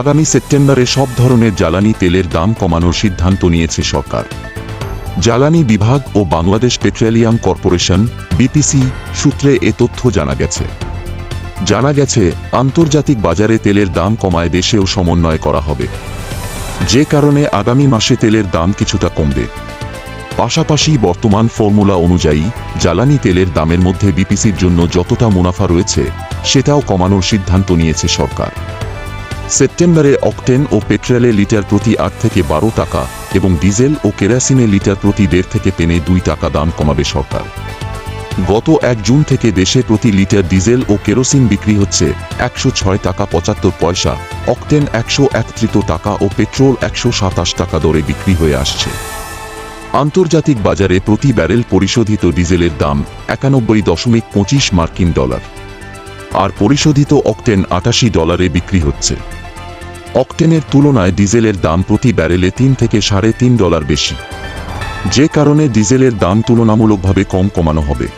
আগামী সেপ্টেম্বরে সব ধরনের জ্বালানি তেলের দাম কমানোর সিদ্ধান্ত নিয়েছে সরকার। জ্বালানি বিভাগ ও বাংলাদেশ পেট্রোলিয়াম কর্পোরেশন, বিপিসি, সূত্রে এ তথ্য জানা গেছে। জানা গেছে, আন্তর্জাতিক বাজারে তেলের দাম কমায় দেশেও সমন্বয় করা হবে। যে কারণে আগামী মাসে তেলের দাম কিছুটা কমবে। পাশাপাশি বর্তমান ফর্মুলা অনুযায়ী, জ্বালানি তেলের দামের মধ্যে বিপিসির জন্য যতটা মুনাফা রয়েছে, সেটাও কমানোর সিদ্ধান্ত নিয়েছে সরকার। সেপ্টেম্বরে অকটেন ও পেট্রোলে লিটার প্রতি আট থেকে বারো টাকা এবং ডিজেল ও কেরাসিনে লিটার প্রতি দেড় থেকে পেনে দুই টাকা দাম কমাবে সরকার। গত এক জুন থেকে দেশে প্রতি লিটার ডিজেল ও কেরোসিন বিক্রি হচ্ছে একশো ছয় টাকা পঁচাত্তর পয়সা, অকটেন একশো একত্রিত টাকা ও পেট্রোল একশো সাতাশ টাকা দরে বিক্রি হয়ে আসছে। আন্তর্জাতিক বাজারে প্রতি ব্যারেল পরিশোধিত ডিজেলের দাম একানব্বই দশমিক পঁচিশ মার্কিন ডলার। আর পরিশোধিত অকটেন আটাশি ডলারে বিক্রি হচ্ছে। অকটেনের তুলনায় ডিজেলের দাম প্রতি ব্যারেলে তিন থেকে সাড়ে তিন ডলার বেশি। যে কারণে ডিজেলের দাম তুলনামূলকভাবে কম কমানো হবে।